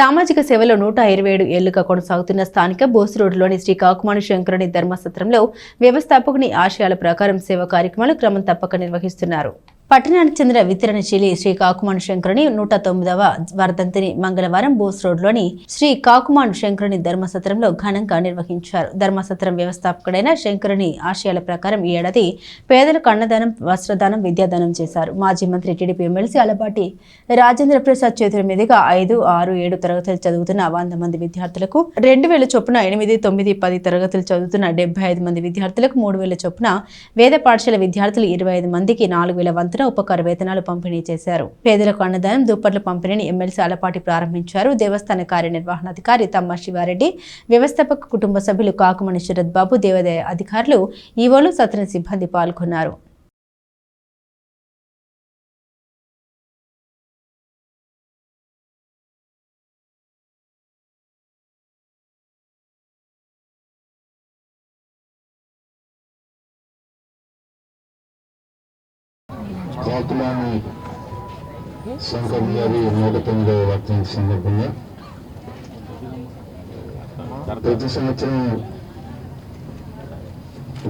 సామాజిక సేవలో నూట ఇరవై ఏడు ఏళ్ళుగా కొనసాగుతున్న స్థానిక బోస్ రోడ్లోని శ్రీ కాకుమాని శంకరుని ధర్మసత్రంలో వ్యవస్థాపకుని ఆశయాల ప్రకారం సేవా కార్యక్రమాలు క్రమం తప్పక నిర్వహిస్తున్నారు. పట్టణానికి చెందిన వితరణశీలి శ్రీ కాకుమాన్ శంకరుని నూట తొమ్మిదవ వర్ధంతిని మంగళవారం బోస్ రోడ్లోని శ్రీ కాకుమాన్ శంకరుని ధర్మసత్రంలో ఘనంగా నిర్వహించారు. ధర్మసత్రం వ్యవస్థాపకుడైన శంకరుని ఆశయాల ప్రకారం ఈ ఏడాది పేదలకు అన్నదానం వస్త్రదానం విద్యాదానం చేశారు. మాజీ మంత్రి టీడీపీ ఎమ్మెల్సీ అలపాటి రాజేంద్ర ప్రసాద్ చేతుల మీదుగా ఐదు ఆరు ఏడు తరగతులు చదువుతున్న వంద మంది విద్యార్థులకు రెండు వేల చొప్పున ఎనిమిది తొమ్మిది పది తరగతులు చదువుతున్న డెబ్బై ఐదు మంది విద్యార్థులకు మూడు వేల చొప్పున వేద పాఠశాల విద్యార్థులు ఇరవై ఐదు మందికి నాలుగు వేల వంతున ఉపకార వేతనాలు పంపిణీ చేశారు. పేదలకు అన్నదానం దుప్పట్ల పంపిణీని ఎమ్మెల్సీ అలపాటి ప్రారంభించారు. దేవస్థాన కార్యనిర్వహణాధికారి తమ్మ శివారెడ్డి వ్యవస్థాపక కుటుంబ సభ్యులు కాకుమణి శరత్ బాబు దేవాదాయ అధికారులు ఈవోలు సత్ర సిబ్బంది పాల్గొన్నారు. కాకులాని శంకర్ గారి నూట తొమ్మిదవ వర్ధంతి సందర్భంగా ప్రతి సంవత్సరం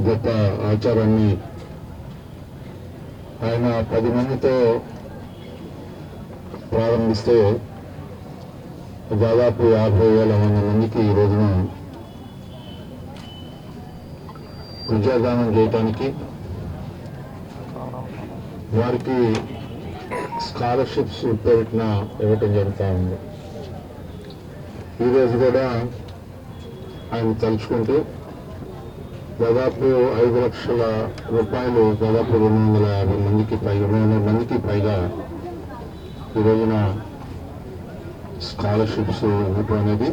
గొప్ప ఆచారాన్ని ఆయన పది మందితో ప్రారంభిస్తే దాదాపు యాభై వేల వంద మందికి ఈ రోజున విద్యాదానం చేయటానికి వారికి స్కాలర్షిప్స్ పేరిట ఇవ్వటం జరుగుతూ ఉంది. ఈరోజు కూడా ఆయన తలుచుకుంటూ దాదాపు ఐదు లక్షల రూపాయలు దాదాపు రెండు వందల యాభై మందికి పైగా రెండు వందల మందికి పైగా ఈ రోజున స్కాలర్షిప్స్ ఇవ్వటం అనేది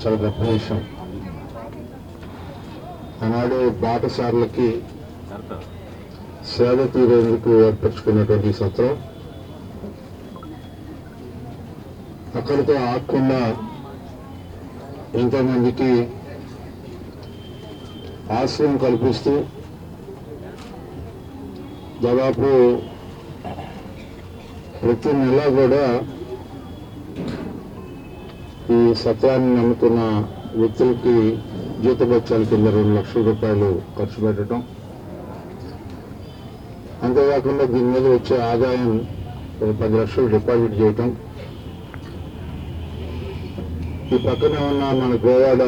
చాలా గొప్ప విషయం. ఆనాడు పాఠశాలలకి సేవ తీరేందుకు ఏర్పరచుకున్నటువంటి సత్రం. అక్కడితో ఆగకుండా ఎంతోమందికి ఆశ్రయం కల్పిస్తూ దాదాపు ప్రతి నెల కూడా ఈ సత్యాన్ని నమ్ముతున్న వ్యక్తులకి జీతభత్యాల కింద రెండు లక్షల రూపాయలు ఖర్చు పెట్టడం. అంతేకాకుండా దీని మీద వచ్చే ఆదాయం ఒక పది లక్షలు డిపాజిట్ చేయటం. ఈ పక్కనే ఉన్న మన గోవాడ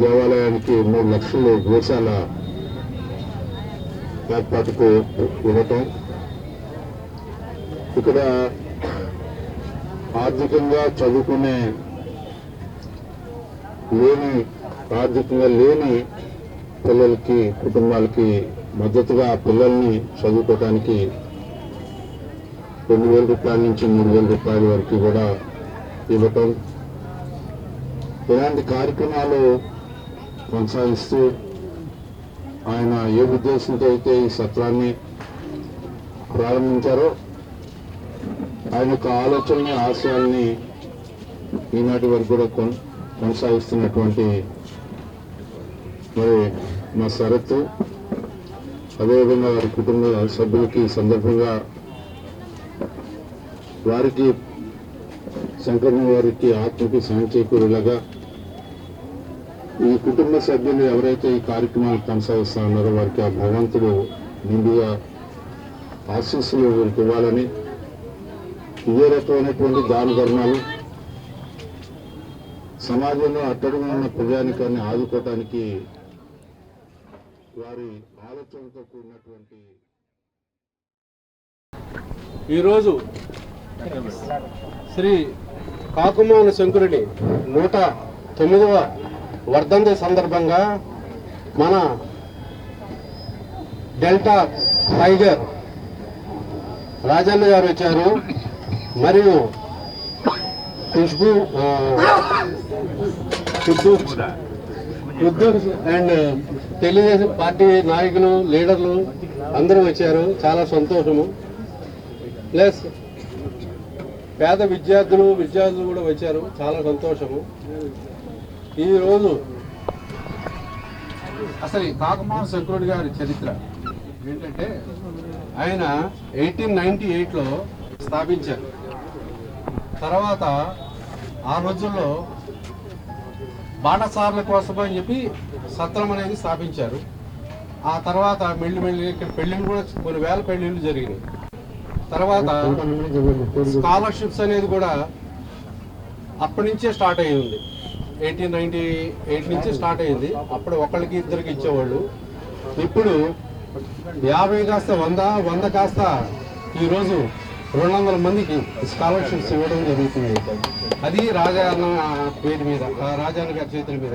దేవాలయానికి మూడు లక్షలు గోశాల ఏర్పాటుకు ఇవ్వటం. ఇక్కడ ఆర్థికంగా చదువుకునే లేని ఆర్థికంగా లేని పిల్లలకి కుటుంబాలకి మద్దతుగా పిల్లల్ని చదువుకోవటానికి రెండు వేల రూపాయల నుంచి మూడు వేల రూపాయల వరకు కూడా ఇవ్వటం. ఇలాంటి కార్యక్రమాలు కొనసాగిస్తూ ఆయన ఏ ఉద్దేశంతో అయితే ఈ సత్రాన్ని ప్రారంభించారో ఆయన యొక్క ఆలోచనని ఆశయాల్ని ఈనాటి వరకు కూడా కొన్ కొనసాగిస్తున్నటువంటి మరి మా సరత్తు అదేవిధంగా వారి కుటుంబ సభ్యులకి సందర్భంగా వారికి సంక్రమణ వారికి ఆత్మకి సాయం చేకూరేలాగా ఈ కుటుంబ సభ్యులు ఎవరైతే ఈ కార్యక్రమాలు కొనసాగిస్తా ఉన్నారో వారికి ఆ భగవంతుడు ముందుగా ఆశీస్సులు వీరికి ఇవ్వాలని ఇదే రకమైనటువంటి దాన ధర్మాలు సమాజంలో అట్టడుగు ఉన్న ప్రజానికాన్ని ఆదుకోవటానికి వారి ఆలోచనతో కూడినటువంటి ఈరోజు శ్రీ కాకుమాన శంకరుడి నూట తొమ్మిదవ వర్ధంతి సందర్భంగా మన డెల్టా టైగర్ రాజన్న గారు వచ్చారు. మరియు ఖుష్బు ఖుష్బు ఉద్యోగ అండ్ తెలుగుదేశం పార్టీ నాయకులు లీడర్లు అందరూ వచ్చారు. చాలా సంతోషము. ప్లస్ పేద విద్యార్థులు విద్యార్థులు కూడా వచ్చారు. చాలా సంతోషము. ఈరోజు అసలు ఈ కాకమాన శంకరుడు గారి చరిత్ర ఏంటంటే ఆయన ఎయిటీన్ నైన్టీ ఎయిట్లో స్థాపించారు. తర్వాత ఆ రోజుల్లో బాటసార్ల కోసం అని చెప్పి సత్రం అనేది స్థాపించారు. ఆ తర్వాత మెల్లి మెల్లి ఇక్కడ పెళ్ళిళ్ళు కూడా కొన్ని వేల పెళ్ళిళ్ళు జరిగినాయి. తర్వాత స్కాలర్షిప్స్ అనేది కూడా అప్పటి నుంచే స్టార్ట్ అయ్యింది. ఎయిటీన్ నైన్టీ ఎయిట్ నుంచి స్టార్ట్ అయ్యింది. అప్పుడు ఒకళ్ళకి ఇద్దరికి ఇచ్చేవాళ్ళు. ఇప్పుడు యాభై కాస్త వంద వంద కాస్త ఈరోజు రెండు వందల మందికి స్కాలర్షిప్స్ ఇవ్వడం జరుగుతుంది. అది రాజా అన్న పేరు మీద ఆ గారి చేతుల మీద